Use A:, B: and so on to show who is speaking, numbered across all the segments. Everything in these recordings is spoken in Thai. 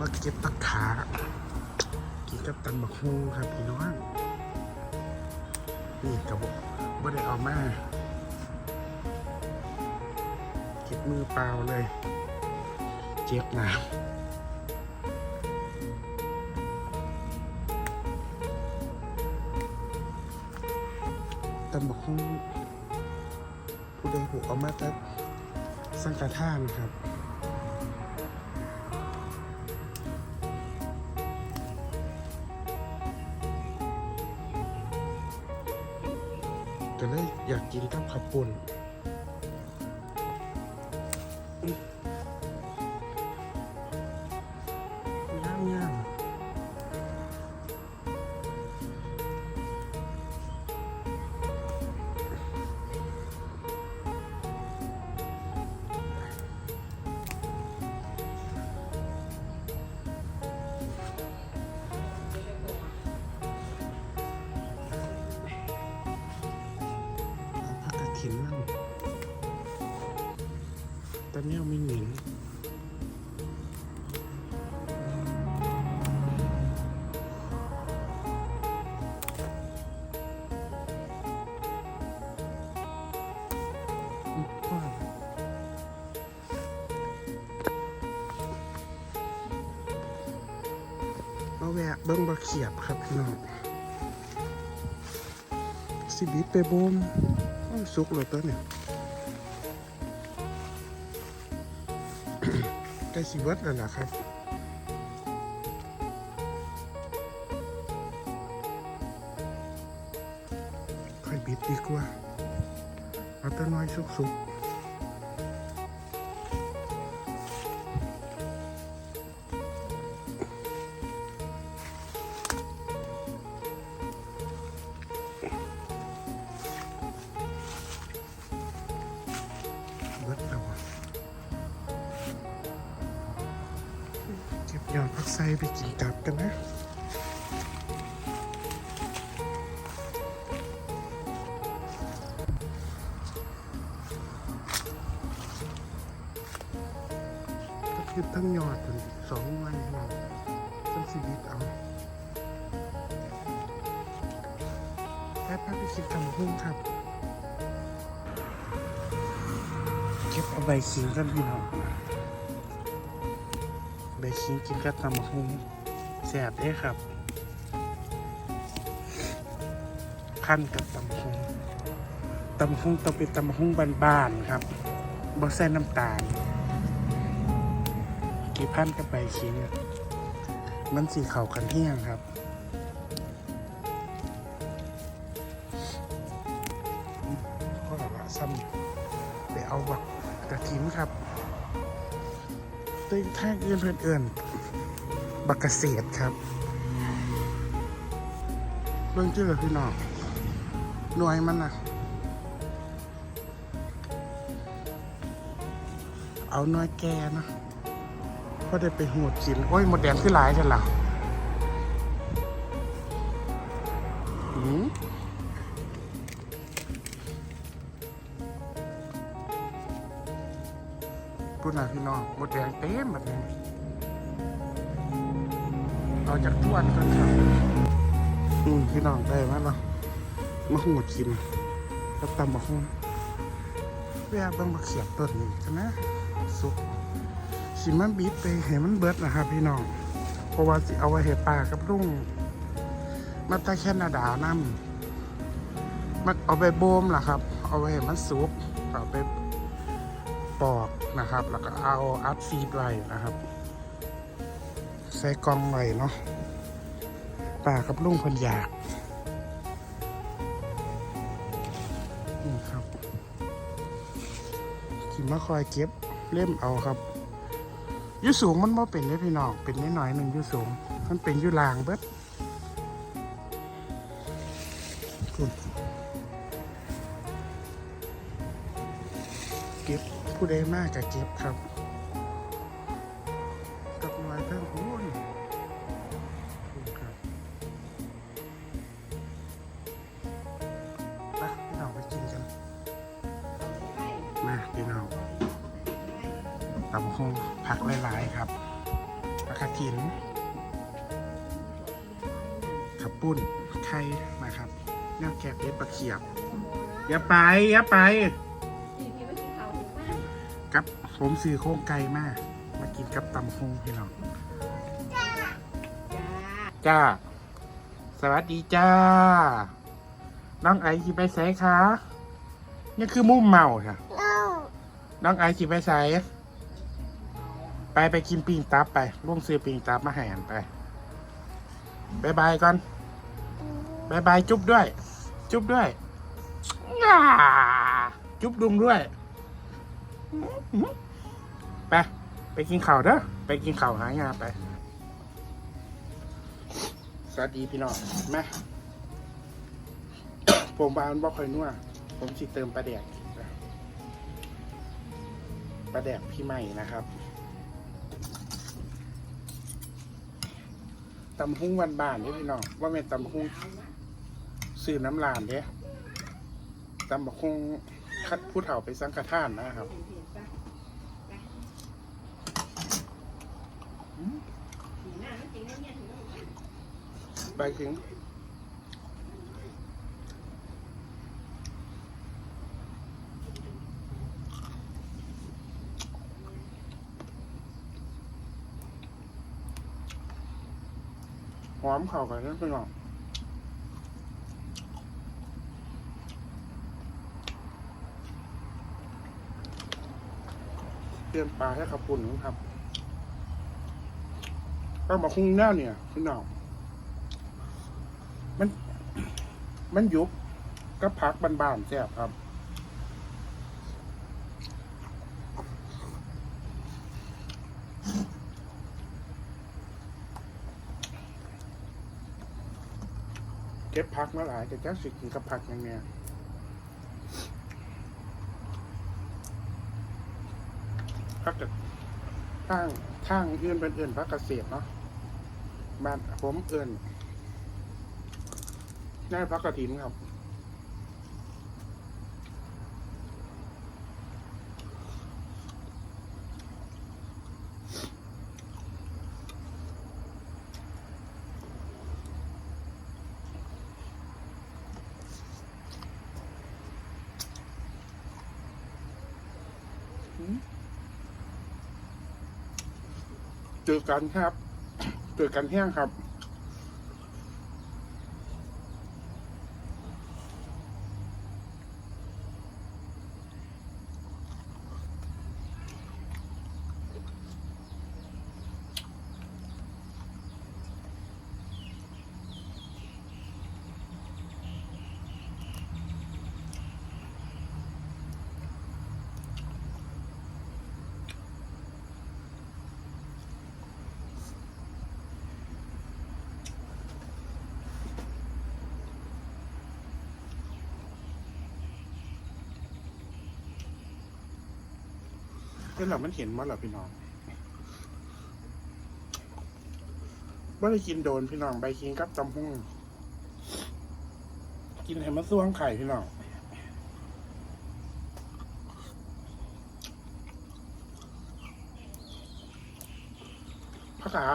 A: มาเก็บผักขากินกับตันบักฮูครับพี่น้อง นี่กระบอกไม่ได้เอามาเก็บมือเปล่าเลย เจ็บหนาตันบักฮูผู้ใดผูกเอามาจากสังกะท่านครับ ก็เลยอยากกินกับข้าวปุ้น บิ้งบะเขียบครับพี่น้องสิบิไปบ่มโอ้ยสุกเลยตัวเนี่ยใกล้สิเบิดแล้วนะครับค่อยบิดดีกว่าเอาแตัวน้อยสุกๆ ก็คือตั้งยอดถึงสองวันเราตั้งสิบิตเอาแค่พักไปคิดทำหุ้งครับ เก็บเอาใบขิงกันพี่น้องใบขิงกินกับตำหุ้งแสบเด้ครับขั้นกับตำหุ้งตำหุ้งต้องเป็นตำหุ้งบานๆครับบ่ใส่น้ำตาล กี่พันกับใบขิงมันสีเข่ากันเที่ยงครับก็แบบว่าซ้ำไปเอาบักกระถินครับตึงท่าเอื้อนเพื่อนเอื้อนบักเกษตรครับเรื่องชื่อพี่น้องหน่วยมันนะเอาหน้อยแกนะ ก็ได้ไปหูดกิน โอ้ยหมดแดงขึ้นหลายกันแล้วหืมพูดนะพี่น้องหมดแดงเต็มแบบนี้เอาจากทวนกันครับอืมพี่น้องได้ไหมเนาะมาหูดกินแล้วตำบักหุ่งแวะบังบักเขียบต้นนี้กันนะสุก สิมันบีบไปให้มันเบิดนะครับพี่น้อง เพราะว่าสิเอาไว้ให้ป้ากับลุงมาตาแคนาดานำมันเอาไปโบมล่ะครับ เอาไว้ให้มันสุกเอาไปปอกนะครับ แล้วก็เอาอัดฟีดไว้นะครับ ใส่กล่องไว้เนาะป้ากับลุงคนอยากนี่ครับสิมาคอยเก็บเล่มเอาครับ ยูสูงมันบ่เป็นเลยพี่น้อง เป็นน้อยหนึ่งยูสูง มันเป็นยูลางเบิดเก็บผู้ใดมากก็เก็บครับ มาพี่น้องตำคงผักหลายๆครับผักกระถินขับปุ้นไข่นะครับแนวแกะเพชรปลาเขียบอย่าไปอย่าไปกับผมซื้อโครงไก่มามากินกับตำโคงพี่น้องจ้า สวัสดีจ้า น้องไอซ์สิไปใส่คะนี่คือมุมเมาค่ะ น้องไอซ์สิไปใส่ ไปไปกินปิงตับไปลุงซื้อปิงตับมาให้อันไปบายบายก่อนบายบายจุ๊บด้วย จุ๊บด้วยจุ๊บลุงด้วยไปไปกินข้าวเด้อไปกินข้าวหางานไป สวัสดีพี่น้องแม่ผมบานบ่ค่อยนัวผมสิเติมปลาแดกปลาแดกพี่ใหม่นะครับ ตำหุ้งวันบานนี่พี่น้องว่าเป็นตำหุ้งซื้อน้ำลานเด้ตำบักหุ้งคัดผู้เฒ่าไปสังฆทานนะครับไปถึง หอมเข่ากันนั่นเป็นหรองเตรียมปลาให้ขับปุ่นนะครับก็มาคุ้งหน้าเนี่ยพี่น้องมัน มันยุบก็พักบานๆแซ่บครับ ก็บพักมาหลายแต่จ้าสิกินกับผักอย่างเนี้ยพักกับทางทางอื่นเป็นอื่นพักเกษตรเนาะบ้านผมเอื่นได้พักกระถินครับ เจอกันครับ เจอกันแห้งครับ เห็นหรอมันเห็นมั้งหรอพี่น้องว่าได้กินโดนพี่น้องใบคิงกับตำพุ่งกินให้มันส่วงไข่พี่น้องพักขา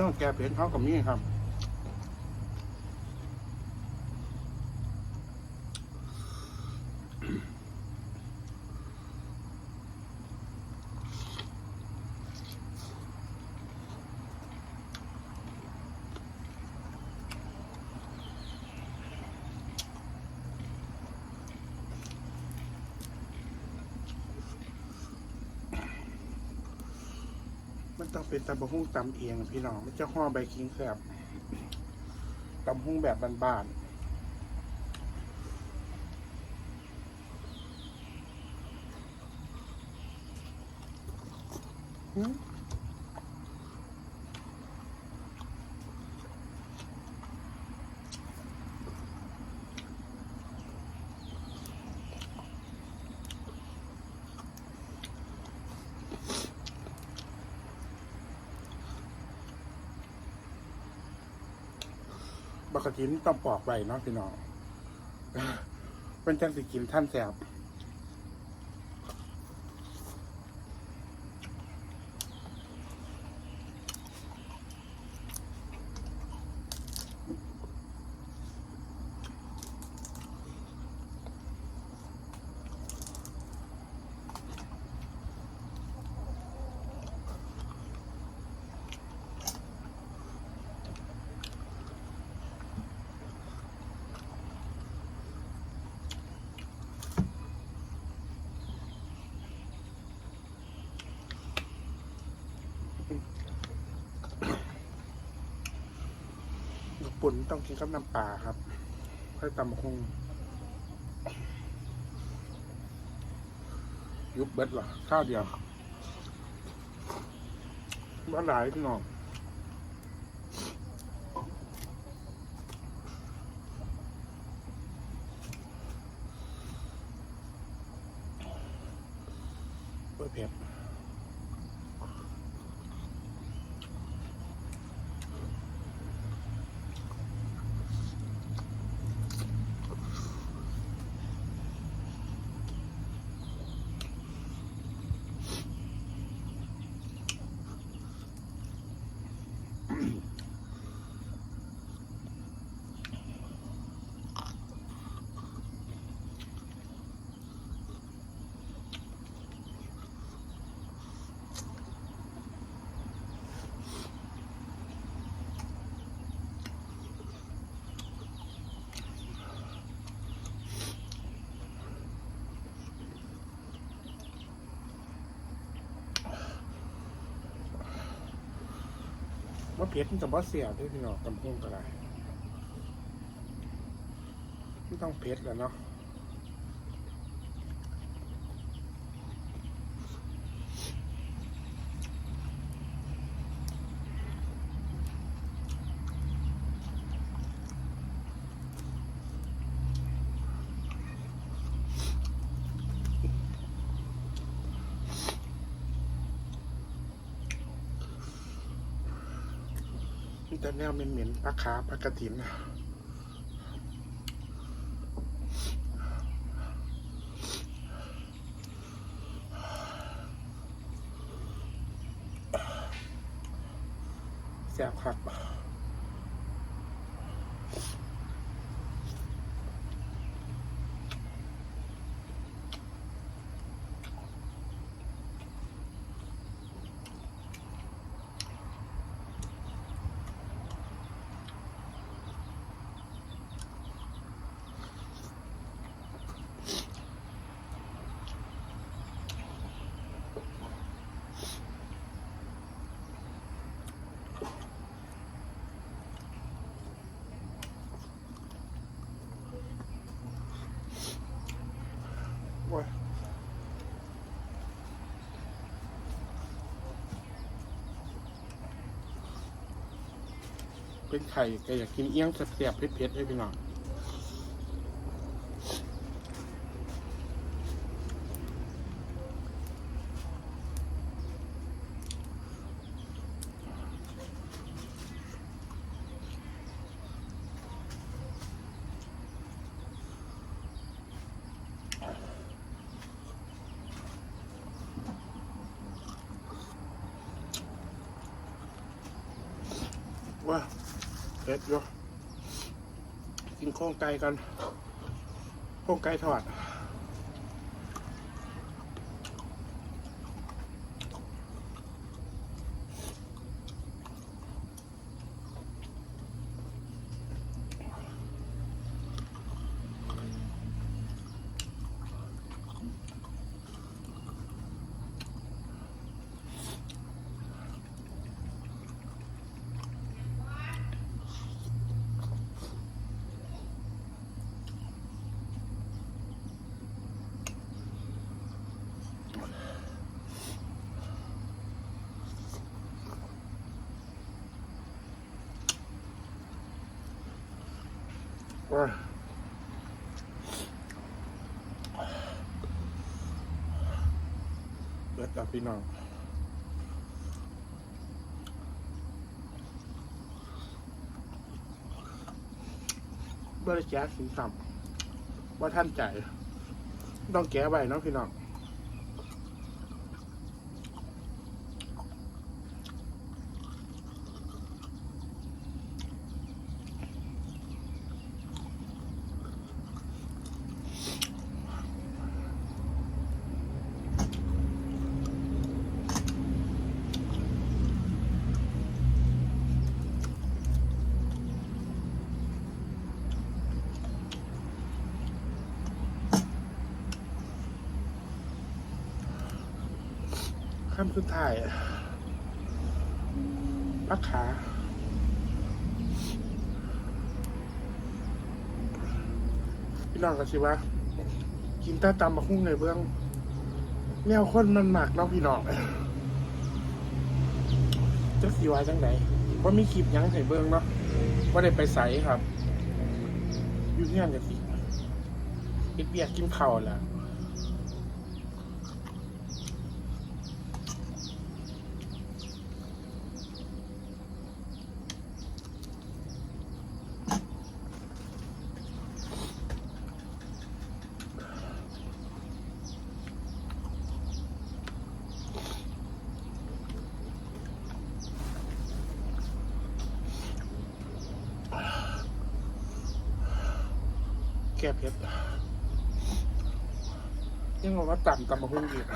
A: รื่องแกเปลี่ยนเขากับนี่ครับ มันต้องเป็นตำบะหุ่งตำเอียงพี่น้องไม่จะห่อใบคิงแสบตำหุ่งแบบบานๆหืม กระถินต้องปอกไว้เนาะพี่น้องเป็นจังสิกินท่านแสบ ปุ่นต้องกินกับน้ำปลาครับ ค่อยตำคงยุบเบ็ดเหรอข้าวเดียวบ้านหลายพี่น้องเปิดเผ็ด ว่าเผ็ดมันจะบ่เสียด้วยพี่น้องตำลังก็ได้ไม่ต้องเผ็ดแล้วเนาะ แต่แนวเหม็นๆปลาขาปลากระถิน เป็นไข่ก็อยากกินเอี้ยงแซ่บๆเผ็ดๆให้พี่น้อง ผ็ดอยู่กินโครงไก่กันโครงไก่ทอด เบิดกับพี่น้องบริจาคสินสัมว่าท่านใจายต้องแก้ไว้เนาะพี่น้อง ขั้นสุดท้ายพักขาพี่น้องก็สิว่ากินแต้ตำบักหุ่งในเบื้องแนวคนมันหมักเนาะพี่น้องจะสิว่าจังไหนว่ามีคลิปยังให้เบื้องเนาะว่าได้ไปใส่ครับ อยู่ที่นั่นกันสิเฮ็ดเบียกกินข้าวแหละ แก้เผ็ดยังบอกว่าต่ำต่ำมาพุ่งอีก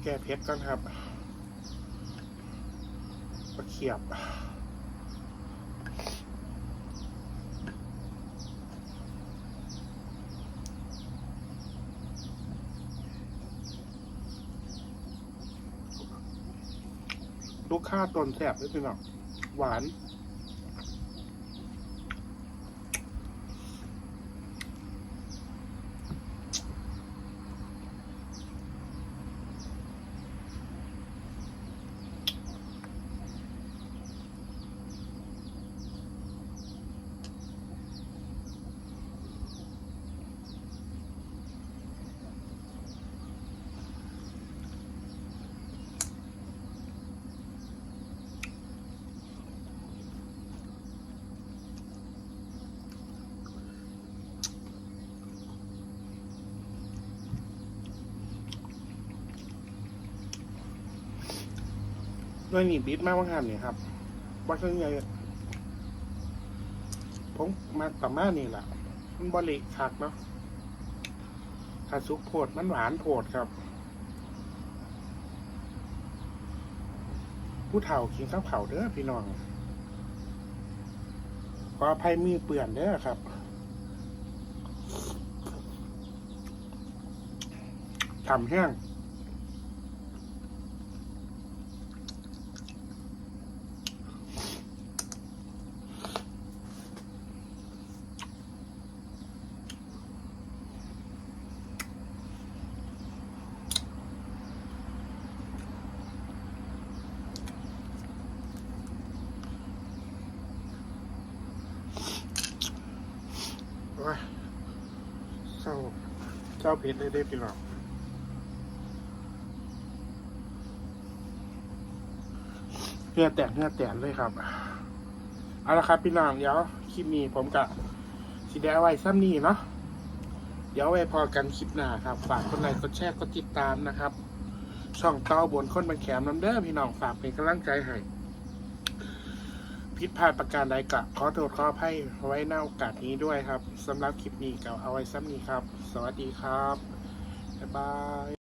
A: แก้เผ็ดก่อนครับปลาเขียบลูกค้าตนแสบด้วยพี่น้องหวาน วยนี่บิดมากว่างานนี่ครับว่าเครื่องใหญ่ผมมาประมาณนี่แหละมันบริคักเนาะถ้าสุกโพดมันหวานโพดครับ ผู้เฒ่ากินข้าวเผาเด้อพี่น้องขออภัยมือเปื่อนเด้อครับทำแห้ง โอ้ยเศร้าเศร้าเพชรเลยได้พี่น้องเนื้อแตกเนื้อแตกเลยครับเอาละครับพี่น้องเดี๋ยวคลิปนี้ผมกะสีแดงไว้ซ้ำนี้เนาะเดี๋ยวไว้พอกันคลิปหน้าครับ ฝากกดไลค์กดแชร์กดติดตามนะครับ ช่องเต้าบนคนบันแขมน้ำเด้อพี่น้องฝากเป็นกำลังใจให้ ผิดพลาดประการใดกะขอโทษขออภัยไว้หน้าโอกาสนี้ด้วยครับสำหรับคลิปนี้ก็เอาไว้ซ้ำนี้ครับ สวัสดีครับ บ๊ายบาย